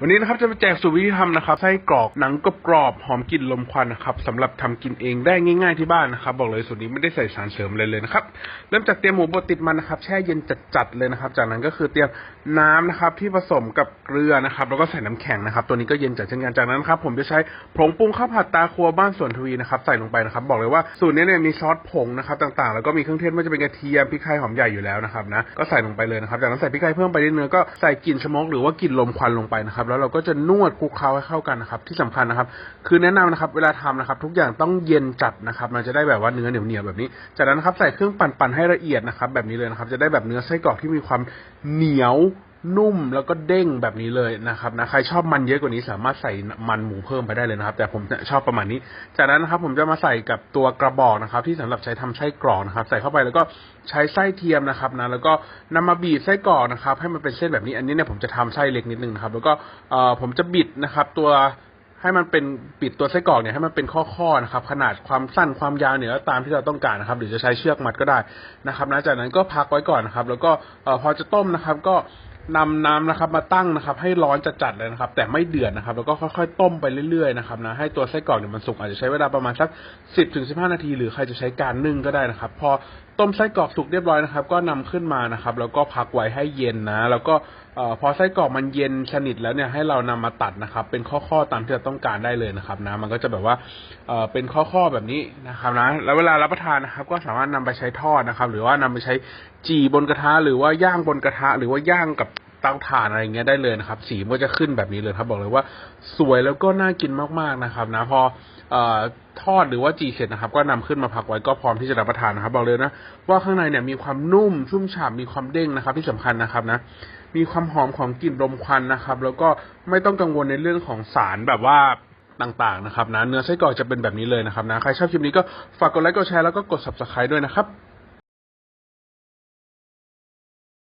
วันนี้นะครับจะมาแจกสูตรวิธีทำนะครับไส้กรอกหนังกรอบกรอบหอมกลิ่นลมควันนะครับสำหรับทำกินเองได้ง่าย ๆที่บ้านนะครับ บอกเลยสูตรนี้ไม่ได้ใส่สารเสริมเลยเลยนะครับเริ่มจากเตรียมหมูบดติดมันนะครับ แช่เย็นจัดๆเลยนะครับ จากนั้นก็คือเตรียมน้ำนะครับที่ผสมกับเกลือนะครับ แล้วก็ใส่น้ำแข็งนะครับ ตัวนี้ก็เย็นจัดเช่นกันจากนั้นครับผมจะใช้ผงปรุงข้าวผัดตาครัวบ้านสวนทวีนะครับใส่ลงไปนะครับ บอกเลยว่าสูตรนี้เนี่ยมีซอสผงนะครับต่างๆ แล้วก็มีเครื่องเทศไม่ว่าจะเป็นกระเทียมพริกไทยหอมใหญ่อยู่แล้วนะครับนะก็ใส่ลงไปเลยนะครับจากนั้นใส่พริกไทยเพิ่มไปนิดนึงก็ใส่กลิ่นสโมกหรือว่ากลิ่นลมควันลงไปนะครับแล้วเราก็จะนวดคลุกเคล้าให้เข้ากันนะครับ ที่สำคัญนะครับ คือแนะนำนะครับ เวลาทำนะครับ ทุกอย่างต้องเย็นจัดนะครับ มันจะได้แบบว่าเนื้อเหนียวเหนียวแบบนี้ จากนั้นนะครับใส่เครื่องปั่นปั่นให้ละเอียดนะครับ แบบนี้เลยนะครับ จะได้แบบเนื้อไส้กรอกที่มีความเหนียว นุ่มแล้วก็เด้งแบบนี้เลยนะครับนะใครชอบมันเยอะกว่านี้สามารถใส่มันหมูเพิ่มไปได้เลยนะครับ แต่ผมชอบประมาณนี้ จากนั้นนะครับผมจะมาใส่กับตัวกระบอกนะครับ ที่สำหรับใช้ทำไส้กรอกนะครับ ใส่เข้าไปแล้วก็ใช้ไส้เทียมนะครับนะแล้วก็นำมาบีบไส้กรอกนะครับ ให้มันเป็นเส้นแบบนี้อันนี้เนี่ยผมจะทำไส้เล็กนิดนึงนะครับ แล้วก็เอ่อผมจะบิดนะครับ ตัวให้มันเป็นปิดตัวไส้กรอกเนี่ยให้มันเป็นข้อๆนะครับ ขนาดความสั้นความยาวเนี่ยตามที่เราต้องการนะครับหรือจะใช้เชือกมัดก็ได้นะครับนะจากนั้นก็พักไว้ก่อนนะครับ แล้วก็อพอจะต้มนะครับ ก็ นำน้ำนะครับ มาตั้งนะครับ ให้ร้อนจัดๆเลยนะครับ แต่ไม่เดือดนะครับ แล้วก็ค่อยๆต้มไปเรื่อยๆนะครับนะให้ตัวไส้กรอกเนี่ยมันสุกอาจจะใช้เวลาประมาณสักสิบถึงสิบห้านาที หรือใครจะใช้การนึ่งก็ได้นะครับ พอ ต้มไส้กรอกสุกเรียบร้อยนะครับ ก็นำขึ้นมานะครับ แล้วก็พักไว้ให้เย็นนะ แล้วก็พอไส้กรอกมันเย็นสนิทแล้วเนี่ยให้เรานำมาตัดนะครับ เป็นข้อๆตามที่เราต้องการได้เลยนะครับนะมันก็จะแบบว่าเป็นข้อๆแบบนี้นะครับนะแล้วเวลารับประทานนะครับ ก็สามารถนำไปใช้ทอดนะครับ หรือว่านำไปใช้จี่บนกระทะหรือว่าย่างบนกระทะ หรือว่าย่างกับ ตาถ่านอะไรอย่างเงี้ยได้เลยนะครับ สีมันก็จะขึ้นแบบนี้เลยครับบอกเลยว่าสวยแล้วก็น่ากินมากๆนะครับนะพอเอ่อทอดหรือว่าจีเสร็จนะครับ ก็นำขึ้นมาพักไว้ก็พร้อมที่จะรับประทานนะครับ บอกเลยนะว่าข้างในเนี่ยมีความนุ่มชุ่มฉ่ำมีความเด้งนะครับ ที่สำคัญนะครับนะมีความหอมของกลิ่นลมควันนะครับ แล้วก็ไม่ต้องกังวลในเรื่องของสารแบบว่าต่างๆนะครับนะเนื้อไส้กรอกจะเป็นแบบนี้เลยนะครับนะใครชอบคลิปนี้ก็ฝากกดไลค์กดแชร์แล้วก็กด subscribe ด้วยนะครับ